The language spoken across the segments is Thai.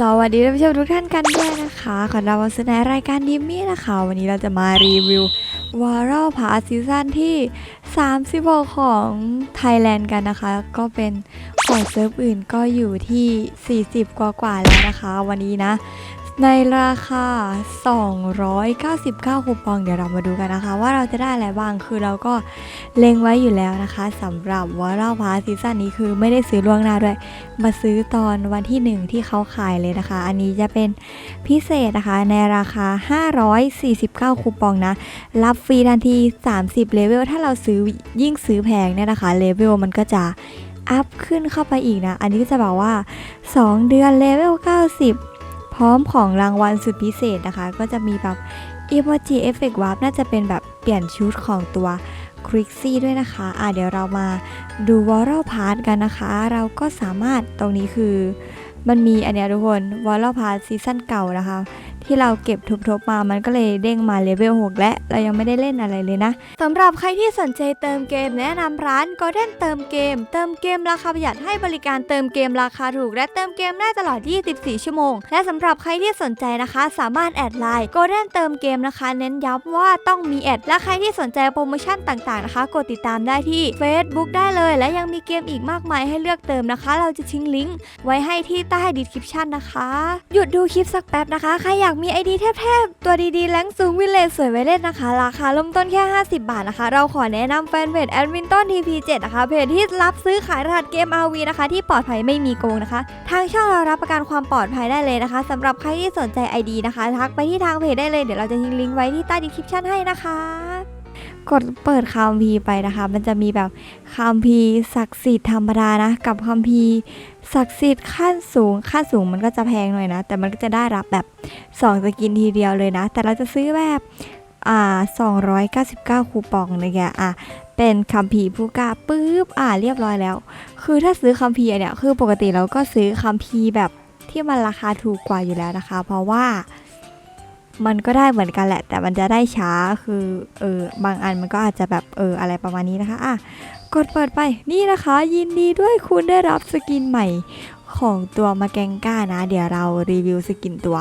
สวัสดีท่านผู้ชมทุกท่านกันด้วยนะคะ ขอรับวันสนรายการดิมมี่นะคะ วันนี้เราจะมารีวิววอร์ l พาซีซั่นที่ 36 ของไทยแลนด์กันนะคะ ก็เป็นของเซิร์ฟอื่นก็อยู่ที่ 40 กว่ากว่าแล้วนะคะ วันนี้นะ ในราคา 299คูปองเดี๋ยวเรามาดูกันนะคะ ว่าเราจะได้อะไรบ้างคือเราก็เล็งไว้อยู่แล้วนะคะสำหรับวอร์พาซีซั่นนี้คือไม่ได้ซื้อล่วงหน้าด้วย มาซื้อตอนวันที่ 1 ที่เขาขายเลยนะคะ อันนี้จะเป็นพิเศษนะคะ ในราคา 549คูปองนะ รับฟรีทันที 30 เลเวล ถ้าเราซื้อยิ่งซื้อแพงเนี่ยนะคะเลเวลมันก็จะอัพขึ้นเข้าไปอีกนะ อันนี้ก็จะบอกว่า 2 เดือนเลเวล90 พร้อมของรางวัลสุดพิเศษนะคะ ก็จะมีแบบอีโมจิเอฟเฟกต์วาร์ปน่าจะเป็นแบบเปลี่ยนชุดของตัวคริกซี่ด้วยนะคะ อะเดี๋ยวเรามาดูวอลล์พาร์ทกันนะคะ เราก็สามารถตรงนี้คือ มันมีอันเนี้ยทุกคนวอลล์พาร์ทซีซั่นเก่านะคะ ที่เราเก็บทบๆมา มันก็เลยเด้งมาเลเวล6และเรายังไม่ได้เล่นอะไรเลยนะสำหรับใครที่สนใจเติมเกมแนะนำร้าน Golden เติมเกม เติมเกมราคาประหยัดให้บริการเติมเกมราคาถูก และเติมเกมได้ตลอด 24 ชั่วโมง และสำหรับใครที่สนใจนะคะ สามารถแอดไลน์ Golden เติมเกมนะคะ เน้นย้ำว่าต้องมีแอด และใครที่สนใจโปรโมชั่นต่างๆนะคะ กดติดตามได้ที่ Facebook ได้เลย และยังมีเกมอีกมากมายให้เลือกเติมนะคะ เราจะทิ้งลิงก์ไว้ให้ที่ใต้ดีสคริปชันนะคะ หยุดดูคลิปสักแป๊บนะคะ ใครอยากมีไอดีแทบๆ ตัวดีๆ แรงสูงวิเลจสวยไว้เล่นนะคะ ราคาเริ่มต้นแค่ 50 บาทนะคะ เราขอแนะนำแฟนเพจแอดมินต้น TP7 นะคะ เพจที่รับซื้อขายรหัสเกม RV นะคะ ที่ปลอดภัยไม่มีโกงนะคะ ทางช่องเรารับประกันความปลอดภัยได้เลยนะคะสำหรับใครที่สนใจ ID นะคะ ทักไปที่ทางเพจได้เลย เดี๋ยวเราจะทิ้งลิงก์ไว้ที่ใต้ดีคริปชันให้นะคะ กดเปิดคัมภีไปนะคะ มันจะมีแบบคัมภีศักดิ์สิทธิ์ธรรมดานะ กับคัมภีศักดิ์สิทธิ์ขั้นสูงขั้นสูงมันก็จะแพงหน่อยนะ แต่มันก็จะได้รับแบบ2สกินทีเดียวเลยนะ แต่เราจะซื้อแบบอ่า299 คูปองนะคะอะเป็นคัมภีร์ผู้กล้าปุ๊บอ่าเรียบร้อยแล้ว คือถ้าซื้อคัมภีร์เนี่ยคือปกติเราก็ซื้อคัมภีร์แบบที่มันราคาถูกกว่าอยู่แล้วนะคะ เพราะว่า มันก็ได้เหมือนกันแหละ แต่มันจะได้ช้าคือเออบางอันมันก็อาจจะแบบเอออะไรประมาณนี้นะคะอะกดเปิดไปนี่นะคะ ยินดีด้วยคุณได้รับสกินใหม่ของตัวมาแกงก้านะ เดี๋ยวเรารีวิวสกินตัว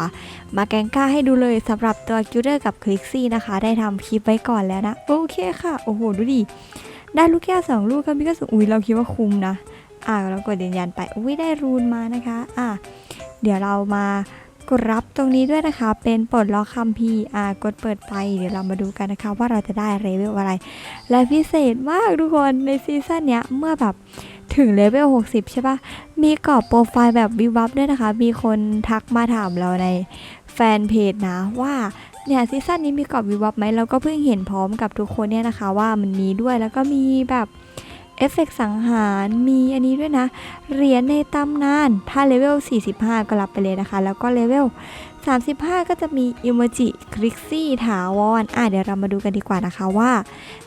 มาแกงก้าให้ดูเลยสำหรับตัวกิลเดอร์กับคลิกซี่นะคะ ได้ทำคลิปไว้ก่อนแล้วนะ โอเคค่ะ โอ้โห ดูดิ ได้ลูกแก้วสองลูกครับพี่ก็สุอุ้ยเราคิดว่าคุ้มนะ อะเรากดยืนยันไป อุ้ยได้รูนมานะคะ อะเดี๋ยวเรามา กดรับตรงนี้ด้วยนะคะ เป็นปลดล็อกคัมภีร์อ่ากดเปิดไปเดี๋ยวเรามาดูกันนะคะ ว่าเราจะได้เลเวลอะไร และพิเศษมากทุกคนในซีซั่นเนี้ยเมื่อแบบถึงเลเวล 60 ใช่ปะมีกรอบโปรไฟล์แบบวิวับด้วยนะคะ มีคนทักมาถามเราในแฟนเพจนะว่าเนี่ยซีซั่นนี้มีกรอบวิววับไหมเราก็เพิ่งเห็นพร้อมกับทุกคนเนี่ยนะคะ ว่ามันมีด้วยแล้วก็มีแบบ เอฟเฟกต์สังหารมีอันนี้ด้วยนะ เหรียญในตำนาน ถ้าเลเวล 45 ก็รับไปเลยนะคะ แล้วก็เลเวล 35 ก็จะมีอิโมจิคริกซี่ถาวรอะเดี๋ยวเรามาดูกันดีกว่านะคะว่า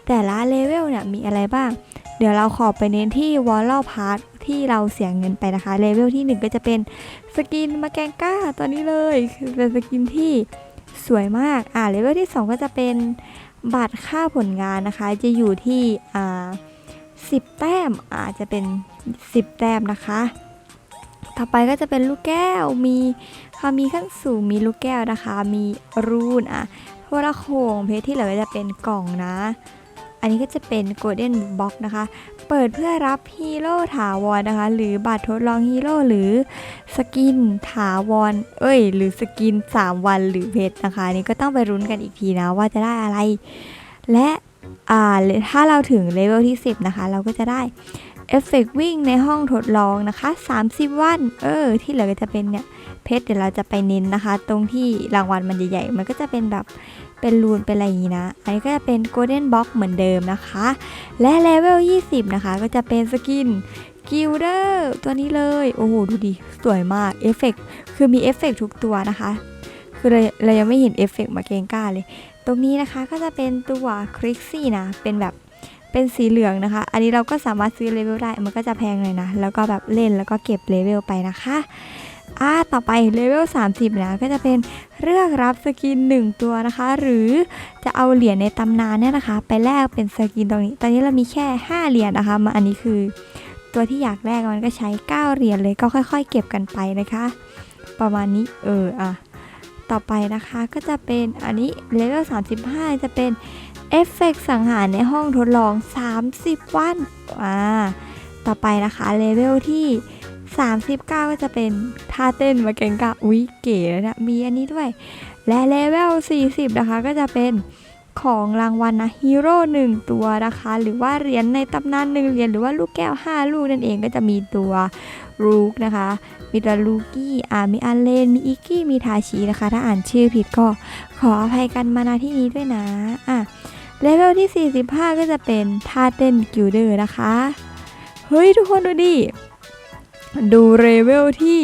แต่ละเลเวลเนี่ยมีอะไรบ้าง เดี๋ยวเราขอไปเน้นที่วอลล์พาร์ทที่เราเสียเงินไปนะคะเลเวลที่ 1 ก็จะเป็นสกินมาแกงก้าตัวนี้เลยคือเป็นสกินที่สวยมากอ่าเลเวลที่ 2 ก็จะเป็นบัตรค่าผลงานนะคะ จะอยู่ที่อ่า 10 แต้มอาจจะเป็น 10 แต้มนะคะ ต่อไปก็จะเป็นลูกแก้วมีค่ะมีขั้นสูงมีลูกแก้วนะคะ มีรูนอะโทรโขงเพชรที่เหลือจะเป็นกล่องนะ อันนี้ก็จะเป็น Golden Box นะคะ เปิดเพื่อรับฮีโร่ถาวรนะคะ หรือบัตรทดลองฮีโร่หรือสกินถาวร เอ้ย หรือสกิน 3 วันหรือเพชรนะคะนนี้ก็ต้องไปรุ้นกันอีกทีนะว่าจะได้อะไร และ อ่าถ้าเราถึงเลเวลที่ 10 นะคะ เราก็จะได้เอฟเฟกวิ่งในห้องทดลองนะคะ 30 วัน เออ ที่เหลือก็จะเป็นเนี่ย เพชรเดี๋ยวเราจะไปเน้นนะคะ ตรงที่รางวัลมันใหญ่ๆ มันก็จะเป็นแบบเป็นรูนเป็นอะไรอย่างนี้นะ อันนี้ก็จะเป็น Golden Box เหมือนเดิมนะคะ และเลเวล 20 นะคะ ก็จะเป็นสกินกิลเดอร์ตัวนี้เลย โอ้โห ดูดิ สวยมากเอฟเฟกคือมีเอฟเฟกทุกตัวนะคะ คือเราเรายังไม่เห็นเอฟเฟกมาเกงก้าเลย ตรงนี้นะคะก็จะเป็นตัวคริกซี่นะ เป็นแบบเป็นสีเหลืองนะคะ อันนี้เราก็สามารถซื้อเลเวลได้ มันก็จะแพงเลยนะ แล้วก็แบบเล่นแล้วก็เก็บเลเวลไปนะคะอ่าต่อไปเลเวล 30 นะ ก็จะเป็นเลือกรับสกิน 1 ตัวนะคะ หรือจะเอาเหรียญในตำนานเนี่ยนะคะ ไปแลกเป็นสกินตรงนี้ ตอนนี้เรามีแค่ 5 เหรียญนะคะ มาอันนี้คือตัวที่อยากแลกมันก็ใช้ 9 เหรียญเลยก็ค่อย ๆ เก็บกันไปนะคะ ประมาณนี้เอออะ ต่อไปนะคะก็จะเป็นอันนี้เลเวล35 จะเป็นเอฟเฟกต์สังหารในห้องทดลอง 30 วันอ่าต่อไปนะคะเลเวลที่ 39 ก็จะเป็นท่าเต้นมาเกงกะอุ๊ยเก๋แล้วนะมีอันนี้ด้วย และเลเวล 40 นะคะก็จะเป็นของรางวัลนะฮีโร่หนึ่งตัวนะคะ หรือว่าเหรียญในตำนานหนึ่งเหรียญหรือว่าลูกแก้ว 5 ลูกนั่นเองก็จะมีตัวรูกนะคะ มีตัวลูกี้อ่ามีอันเลน มีอิกกี้ มีทาชินะคะ ถ้าอ่านชื่อผิดก็ขออภัยกันมาณที่นี้ด้วยนะ อะ เลเวลที่ 45 ก็จะเป็นท่าเต้นกิลเดอร์นะคะ เฮ้ย ทุกคนดูดิ ดูเลเวลที่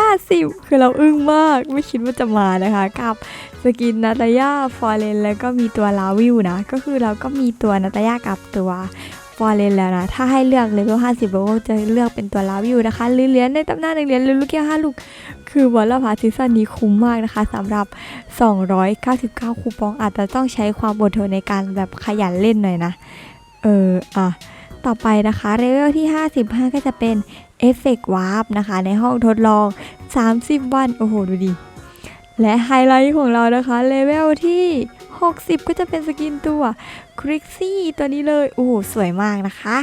50 คือเราอึ้งมาก ไม่คิดว่าจะมานะคะ กับสกินนาตายาฟอร์เรนแล้วก็มีตัวลาวิวนะ ก็คือเราก็มีตัวนาตายากับตัว ฟอร์เรนแล้วนะ ถ้าให้เลือกเลเวล50เราก็จะเลือกเป็นตัวลาวิวนะคะหรือเหรียญในตำนานหนึ่งเหรียญหรือลูกแก้ว5ลูก คือวอลเลอร์พาซีซั่นนี้คุ้มมากนะคะสำหรับ 299 คูปองอาจจะต้องใช้ความอดทนในการแบบขยันเล่นหน่อยนะ เอออะต่อไปนะคะเลเวลที่ 55 ก็จะเป็นเอฟเฟกต์วาร์ปนะคะ ในห้องทดลอง 30 วัน โอ้โห ดูดิ และไฮไลท์ของเรานะคะเลเวลที่ 60 ก็จะเป็นสกินตัวคริกซี่ตัวนี้เลย โอ้โห สวยมากนะคะ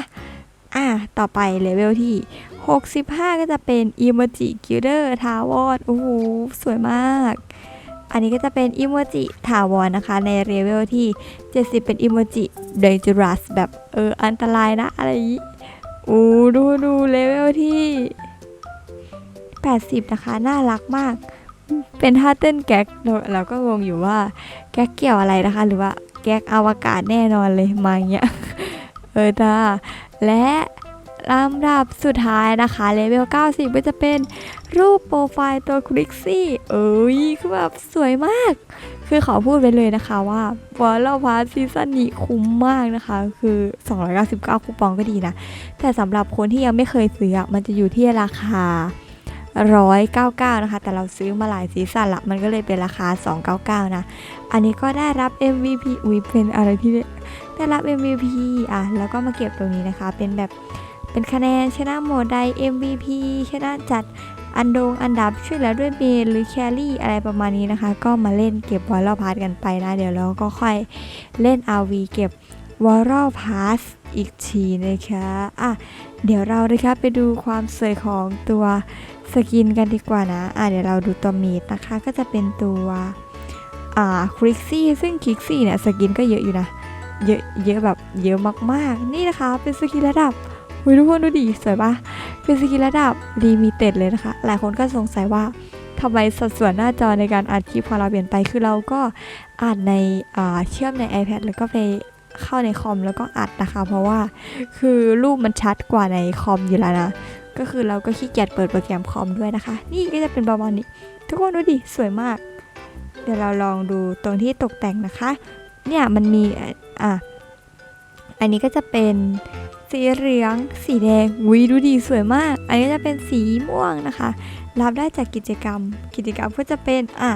อะ ต่อไปเลเวลที่ 65 ก็จะเป็นอีโมจิกิลเดอร์ทาวอนโอ้โห สวยมาก อันนี้ก็จะเป็นอีโมจิถาวรนะคะ ในเลเวลที่ 70 เป็นอีโมจิเดนจูรัสแบบเอออันตรายนะ อะไรอย่างนี้โอ้ดูดูเลเวลที่ 80 นะคะ น่ารักมาก เป็นท่าเต้นแก๊กเราก็งงอยู่ว่าแก๊กเกี่ยวอะไรนะคะ หรือว่าแก๊กอวกาศแน่นอนเลยมาอย่างเงี้ยเออจ้าและลำดับสุดท้ายนะคะเลเวล 90 ก็จะเป็นรูปโปรไฟล์ตัวคลิกซี่เอ้ยคือแบบสวยมาก คือขอพูดไปเลยนะคะว่าวอลเลอร์พาซีซั่นนี้คุ้มมากนะคะ คือ 299 คูปองก็ดีนะ แต่สำหรับคนที่ยังไม่เคยซื้ออะมันจะอยู่ที่ราคา 199 นะคะ แต่เราซื้อมาหลายซีซั่นละมันก็เลยเป็นราคา 299 นะ อันนี้ก็ได้รับ MVP อุ้ยเป็นอะไรที่ได้รับ MVP อะ แล้วก็มาเก็บตรงนี้นะคะ เป็นแบบเป็นคะแนนชนะโหมดใด MVP ชนะจัดอันโดงอันดับช่วยเหลือด้วยเมนหรือแครี่อะไรประมาณนี้นะคะ ก็มาเล่นเก็บวอลล์พาสกันไปนะ เดี๋ยวเราก็ค่อยเล่น RV เก็บวอลล์พาสอีกทีนะคะอะเดี๋ยวเรานะคะไปดูความสวยของตัวสกินกันดีกว่านะอะเดี๋ยวเราดูตัวมีดนะคะก็จะเป็นตัวอ่าคริกซี่ซึ่งคริกซี่เนี่ยสกินก็เยอะอยู่นะ เยอะเยอะแบบเยอะมากๆ นี่นะคะเป็นสกินระดับหุยทุกคนดูดิสวยปะเป็นสกินระดับลิมิเต็ดเลยนะคะ หลายคนก็สงสัยว่าทำไมสัดส่วนหน้าจอในการอัดคลิปของเราเปลี่ยนไป คือเราก็อัดในอ่าเชื่อมใน iPad แล้วก็ไป เข้าในคอมแล้วก็อัดนะคะ เพราะว่าคือรูปมันชัดกว่าในคอมอยู่แล้วนะ ก็คือเราก็ขี้เกียจเปิดโปรแกรมคอมด้วยนะคะ นี่ก็จะเป็นประมาณนี้ ทุกคนดูดิ สวยมาก เดี๋ยวเราลองดูตรงที่ตกแต่งนะคะ เนี่ยมันมีอะอันนี้ก็จะเป็นสีเหลือง สีแดงวิดูดีสวยมาก อันนี้จะเป็นสีม่วงนะคะ รับได้จากกิจกรรม กิจกรรมก็จะเป็นอะ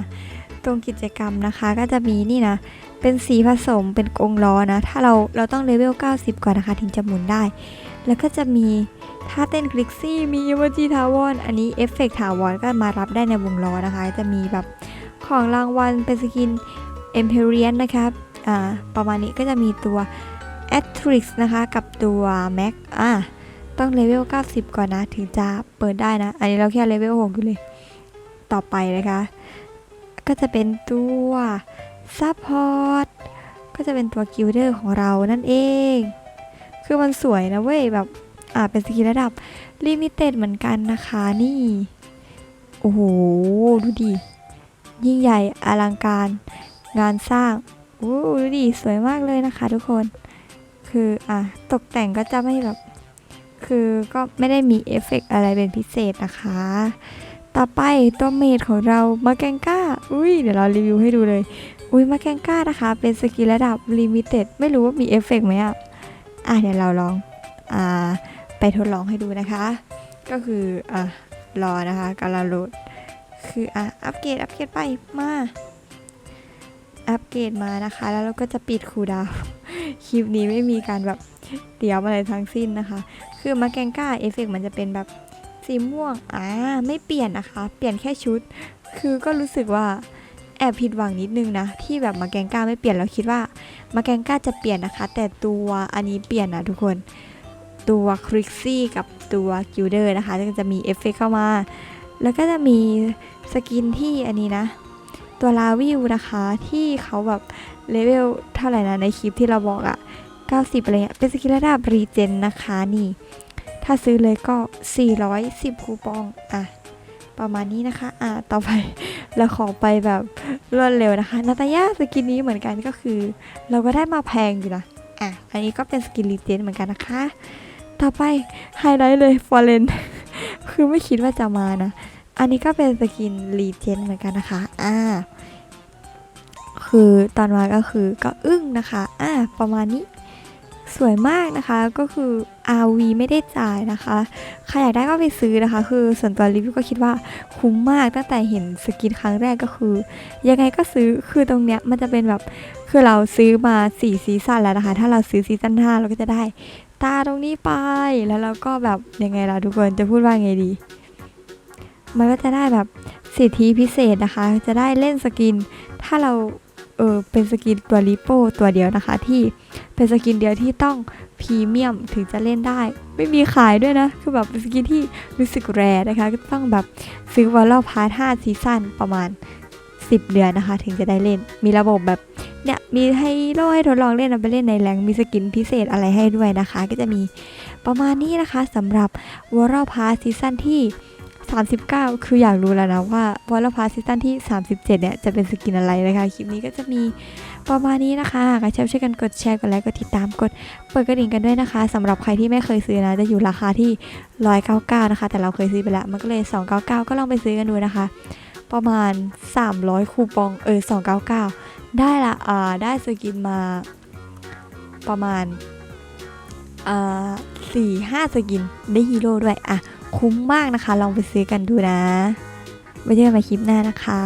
ตรงกิจกรรมนะคะ ก็จะมีนี่นะ เป็นสีผสมเป็นกงล้อนะ ถ้าเราเราต้องเลเวล 90 ก่อนนะคะ ถึงจะหมุนได้ แล้วก็จะมีท่าเต้นคลิกซี่ มีอีโมจิทาวอน อันนี้เอฟเฟกต์ทาวอนก็มารับได้ในวงล้อนะคะ จะมีแบบของรางวัลเป็นสกินเอ็มเพรียนนะคะอ่าประมาณนี้ก็จะมีตัว a t r i x นะคะ กับตัว Mac อะต้องเลเวล 90 ก่อนนะ ถึงจะเปิดได้นะ อันนี้เราแค่เลเวล 6 อยู่เลย ต่อไปนะคะ ก็จะเป็นตัว Support ก็จะเป็นตัวกิลเดอร์ของเรานั่นเอง คือมันสวยนะเว้ย แบบอ่าเป็นสกินระดับลิมิเต็ดเหมือนกันนะคะนี่ โอ้โห ดูดิ ยิ่งใหญ่อลังการงานสร้างโอ้ดูดิ สวยมากเลยนะคะทุกคน คืออะตกแต่งก็จะไม่แบบ คือก็ไม่ได้มีเอฟเฟกอะไรเป็นพิเศษนะคะ ต่อไปตัวเมดของเรามาแกงก้า อุ้ยเดี๋ยวเรารีวิวให้ดูเลย อุ้ยมาแกงก้านะคะ เป็นสกินระดับลิมิเต็ดไม่รู้ว่ามีเอฟเฟกต์ไหมอะ อะเดี๋ยวเราลอง อ่า ไปทดลองให้ดูนะคะ ก็คือ อะ รอนะคะกำลังโหลด คืออะ อัปเกรดอัปเกรดไป มา อัปเกรดมานะคะ แล้วเราก็จะปิดคูดาว คลิปนี้ไม่มีการแบบเตรียมอะไรทั้งสิ้นนะคะ คือมาแกงก้าเอฟเฟกมันจะเป็นแบบสีม่วง อ่า ไม่เปลี่ยนนะคะ เปลี่ยนแค่ชุด คือก็รู้สึกว่า แอบผิดหวังนิดนึงนะ ที่แบบมาแกงก้าไม่เปลี่ยนแล้วคิดว่ามาแกงก้าจะเปลี่ยนนะคะ แต่ตัวอันนี้เปลี่ยนนะทุกคน ตัวคริกซี่กับตัวกิลเดอร์นะคะจะมีเอฟเฟกเข้ามา แล้วก็จะมีสกินที่อันนี้นะ ตัวลาวิวนะคะที่เขาแบบเลเวลเท่าไหร่นะในคลิปที่เราบอกอะ90อะไรเงี้ยเป็นสกินระดับรีเจนนะคะนี่ ถ้าซื้อเลยก็ 410คูปองอะ ประมาณนี้นะคะ อะต่อไปเราขอไปแบบรวดเร็วนะคะ นาตายาสกินนี้เหมือนกันก็คือ เราก็ได้มาแพงอยู่นะ อะ อันนี้ก็เป็นสกินรีเจนเหมือนกันนะคะ ต่อไปไฮไลท์เลยฟอร์เรนคือไม่คิดว่าจะมานะ อันนี้ก็เป็นสกินรีเจนเหมือนกันนะคะ อ่า คือตอนมาก็คือก็อึ้งนะคะ อ่า ประมาณนี้ สวยมากนะคะก็คือ RV ไม่ได้จ่ายนะคะใครอยากได้ก็ไปซื้อนะคะ คือส่วนตัวรีวิวก็คิดว่าคุ้มมากตั้งแต่เห็นสกินครั้งแรกก็คือ ยังไงก็ซื้อคือตรงเนี้ยมันจะเป็นแบบคือเราซื้อมา4ซีซั่นแล้วนะคะ ถ้าเราซื้อซีซั่น5เราก็จะได้ตาตรงนี้ไปแล้วเราก็แบบยังไงล่ะทุกคนจะพูดว่าไงดี มันก็จะได้แบบสิทธิพิเศษนะคะ จะได้เล่นสกิน ถ้าเรา เออเป็นสกินตัวริโป้ตัวเดียวนะคะที่เป็นสกินเดียวที่ต้องพรีเมียมถึงจะเล่นได้ ไม่มีขายด้วยนะ คือแบบเป็นสกินที่รู้สึกแรนะคะ ก็ต้องแบบซื้อวอลล์พาร์ท5ซีซั่นประมาณ 10 เดือนนะคะ ถึงจะได้เล่น มีระบบแบบเนี่ยมีให้โล่ให้ทดลองเล่นเอาไปเล่นในแรงมีสกินพิเศษอะไรให้ด้วยนะคะ ก็จะมีประมาณนี้นะคะสำหรับวอลล์พาร์ทซีซั่นที่ 39 คืออยากรู้แล้วนะว่าวอลล์พาร์ทซีซั่นที่ 37 เนี่ย จะเป็นสกินอะไรนะคะ คลิปนี้ก็จะมีประมาณนี้นะคะก็ชอบช่วยกันกดแชร์กดไลค์กดติดตามกดเปิดกระดิ่งกันด้วยนะคะสำหรับใครที่ไม่เคยซื้อนะ จะอยู่ราคาที่ 199 นะคะ แต่เราเคยซื้อไปแล้ว มันก็เลย 299 ก็ลองไปซื้อกันดูนะคะ ประมาณ 300 คูปองเออ 299 ได้ละอ่าได้สกินมาประมาณอ่าสี่ห้าสกินได้ฮีโร่ด้วยอะ คุ้มมากนะคะ ลองไปซื้อกันดูนะไว้เจอกันใหม่คลิปหน้านะคะ